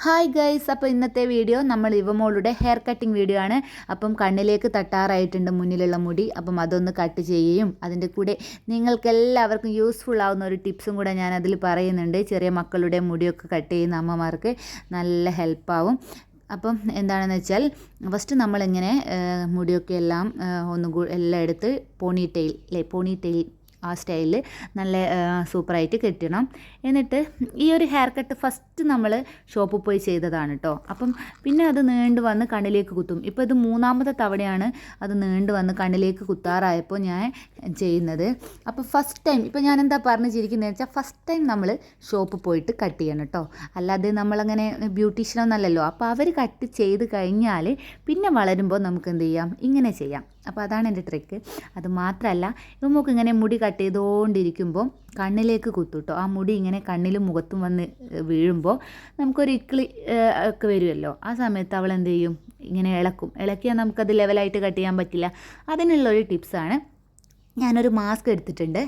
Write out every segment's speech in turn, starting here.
Hi guys അപ്പോൾ ഇന്നത്തെ video നമ്മൾ ഇവമോളുടെ ഹെയർ കട്ടിങ് വീഡിയോ ആണ്. അപ്പം കണ്ണിലേക്ക് തട്ടാറായിട്ടുണ്ട് മുന്നിലുള്ള മുടി. അപ്പം അതൊന്ന് കട്ട് ചെയ്യുകയും അതിന്റെ കൂടെ നിങ്ങൾക്കെല്ലാവർക്കും യൂസ്ഫുൾ ആവുന്ന ഒരു ടിപ്സും കൂടെ ഞാൻ അതിൽ പറയുന്നുണ്ട്. ചെറിയ മക്കളുടെ മുടിയൊക്കെ കട്ട് ചെയ്യുന്ന അമ്മമാർക്ക് നല്ല ഹെൽപ്പാവും അപ്പം എന്താണെന്ന് വെച്ചാൽ ഫസ്റ്റ് നമ്മളിങ്ങനെ മുടിയൊക്കെ എല്ലാം ഏഹ്, ഒന്ന് എല്ലാം എടുത്ത് പോണി ടെയിൽ അല്ലേ പോണി ടെയിൽ ആ സ്റ്റൈലിൽ നല്ല സൂപ്പറായിട്ട് കെട്ടണം. എന്നിട്ട് ഈ ഒരു ഹെയർ കട്ട് ഫസ്റ്റ് നമ്മൾ ഷോപ്പിൽ പോയി ചെയ്തതാണ് കേട്ടോ അപ്പം പിന്നെ അത് നീണ്ടു വന്ന് കണ്ണിലേക്ക് കുത്തും. ഇപ്പോൾ ഇത് മൂന്നാമത്തെ തവണയാണ് അത് നീണ്ടു വന്ന് കണ്ണിലേക്ക് കുത്താറായപ്പോൾ ഞാൻ ചെയ്യുന്നത്. അപ്പോൾ ഫസ്റ്റ് ടൈം ഇപ്പോൾ ഞാൻ എന്താ പറഞ്ഞു ചിരിക്കുന്നത് വെച്ചാൽ ഫസ്റ്റ് ടൈം നമ്മൾ ഷോപ്പിൽ പോയിട്ട് കട്ട് ചെയ്യണം കേട്ടോ അല്ലാതെ നമ്മളങ്ങനെ ബ്യൂട്ടീഷ്യനൊന്നല്ലല്ലോ അപ്പോൾ അവർ കട്ട് ചെയ്ത് കഴിഞ്ഞാൽ പിന്നെ വളരുമ്പോൾ നമുക്ക് എന്ത് ചെയ്യാം? ഇങ്ങനെ ചെയ്യാം. അപ്പോൾ അതാണ് എന്റെ ട്രിക്ക് അത് മാത്രമല്ല ഇവ നമുക്ക് ഇങ്ങനെ മുടി കട്ട് ചെയ്തുകൊണ്ടിരിക്കുമ്പോൾ കണ്ണിലേക്ക് കുത്തുട്ടോ ആ മുടി ഇങ്ങനെ കണ്ണിലും മുഖത്തും വന്ന് വീഴുമ്പോൾ നമുക്കൊരു ഇക്കിളി ഒക്കെ വരുമല്ലോ ആ സമയത്ത് അവൾ എന്ത് ചെയ്യും? ഇങ്ങനെ ഇളക്കും. ഇളക്കിയാൽ നമുക്കത് ലെവലായിട്ട് കട്ട് ചെയ്യാൻ പറ്റില്ല. അതിനുള്ളൊരു ടിപ്സാണ് ഞാനൊരു മാസ്ക് എടുത്തിട്ടുണ്ട്.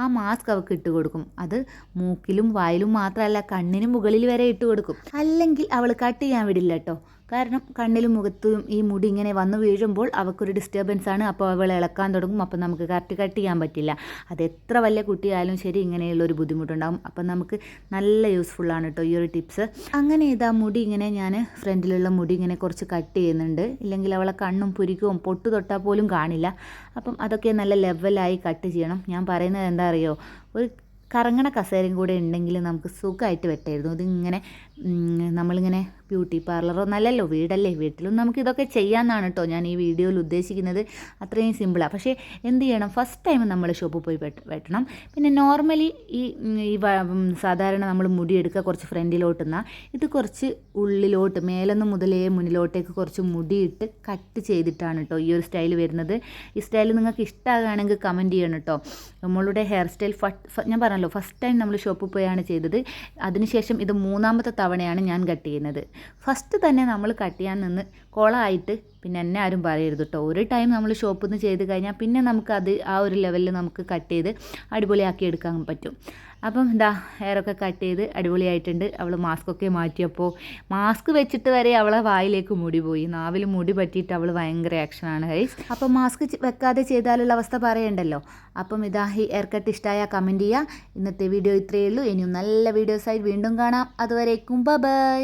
ആ മാസ്ക് അവൾക്ക് ഇട്ട് കൊടുക്കും. അത് മൂക്കിലും വായിലും മാത്രമല്ല കണ്ണിനും മുകളിൽ വരെ ഇട്ട് കൊടുക്കും. അല്ലെങ്കിൽ അവൾ കട്ട് ചെയ്യാൻ വിടില്ല കേട്ടോ കാരണം കണ്ണിലും മുഖത്തും ഈ മുടി ഇങ്ങനെ വന്ന് വീഴുമ്പോൾ അവൾക്കൊരു ഡിസ്റ്റർബൻസ് ആണ്. അപ്പോൾ അവൾ ഇളക്കാൻ തുടങ്ങും. അപ്പോൾ നമുക്ക് കറക്റ്റ് കട്ട് ചെയ്യാൻ പറ്റില്ല. അത് എത്ര വലിയ കുട്ടിയായാലും ശരി ഇങ്ങനെയുള്ളൊരു ബുദ്ധിമുട്ടുണ്ടാകും അപ്പം നമുക്ക് നല്ല യൂസ്ഫുൾ ആണ് കേട്ടോ ഈ ഒരു ടിപ്സ് അങ്ങനെ ഇതാ മുടി ഇങ്ങനെ ഞാൻ ഫ്രണ്ടിലുള്ള മുടി ഇങ്ങനെ കുറച്ച് കട്ട് ചെയ്യുന്നുണ്ട്. ഇല്ലെങ്കിൽ അവളെ കണ്ണും പുരികവും പൊട്ട് തൊട്ടാൽ പോലും കാണില്ല. അപ്പം അതൊക്കെ നല്ല ലെവലായി കട്ട് ചെയ്യണം. ഞാൻ പറയുന്നത് എന്താ അറിയോ? ഒരു കറങ്ങണ കസേരയും കൂടെ ഉണ്ടെങ്കിൽ നമുക്ക് സുഖമായിട്ട് വെട്ടായിരുന്നു. ഇതിങ്ങനെ നമ്മളിങ്ങനെ ബ്യൂട്ടി പാർലറോ നല്ലല്ലോ വീടല്ലേ വീട്ടിലും നമുക്ക് ഇതൊക്കെ ചെയ്യാമെന്നാണ് കേട്ടോ ഞാൻ ഈ വീഡിയോയിൽ ഉദ്ദേശിക്കുന്നത്. അത്രയും സിമ്പിളാണ് പക്ഷേ എന്ത് ചെയ്യണം? ഫസ്റ്റ് ടൈം നമ്മൾ ഷോപ്പിൽ പോയി വെട്ട് വെട്ടണം. പിന്നെ നോർമലി ഈ ഈ സാധാരണ നമ്മൾ മുടി മുടിയെടുക്കുക കുറച്ച് ഫ്രണ്ടിലോട്ടുന്ന ഇത് കുറച്ച് ഉള്ളിലോട്ട് മേലെന്ന് മുതലേ മുന്നിലോട്ടേക്ക് കുറച്ച് മുടിയിട്ട് കട്ട് ചെയ്തിട്ടാണ് കേട്ടോ ഈ ഒരു സ്റ്റൈൽ വരുന്നത്. ഈ സ്റ്റൈൽ നിങ്ങൾക്ക് ഇഷ്ടമാകുകയാണെങ്കിൽ കമന്റ് ചെയ്യണം കേട്ടോ നമ്മളുടെ ഹെയർ സ്റ്റൈൽ ഞാൻ പറഞ്ഞല്ലോ ഫസ്റ്റ് ടൈം നമ്മൾ ഷോപ്പിൽ പോയാണ് ചെയ്തത്. അതിനുശേഷം ഇത് മൂന്നാമത്തെ തവണയാണ് ഞാൻ കട്ട് ചെയ്യുന്നത്. ഫസ്റ്റ് തന്നെ നമ്മൾ കട്ട് ചെയ്യാൻ നിന്ന് കുളമായിട്ട് പിന്നെ എന്നെ ആരും പറയരുത് കേട്ടോ ഒരു ടൈം നമ്മൾ ഷോപ്പിൽ നിന്ന് ചെയ്ത് കഴിഞ്ഞാൽ പിന്നെ നമുക്ക് അത് ആ ഒരു ലെവലിൽ നമുക്ക് കട്ട് ചെയ്ത് അടിപൊളിയാക്കി എടുക്കാൻ പറ്റും. അപ്പം ഇതാ ഹെയറൊക്കെ കട്ട് ചെയ്ത് അടിപൊളിയായിട്ടുണ്ട്. അവൾ മാസ്കൊക്കെ മാറ്റിയപ്പോൾ മാസ്ക് വെച്ചിട്ട് വരെ അവളെ വായിലേക്ക് മുടി പോയി. നാവിൽ മുടി പറ്റിയിട്ട് അവൾ ഭയങ്കര ആക്ഷനാണ് ഹൈസ് അപ്പം മാസ്ക് വെക്കാതെ ചെയ്താലുള്ള അവസ്ഥ പറയണ്ടല്ലോ? അപ്പം ഇതാ ഈ ഹെയർ കട്ട് ഇഷ്ടമായ കമന്റ് ചെയ്യുക ഇന്നത്തെ വീഡിയോ ഇത്രയേ ഉള്ളൂ. ഇനിയും നല്ല വീഡിയോസായി വീണ്ടും കാണാം. അതുവരേക്കും ബൈ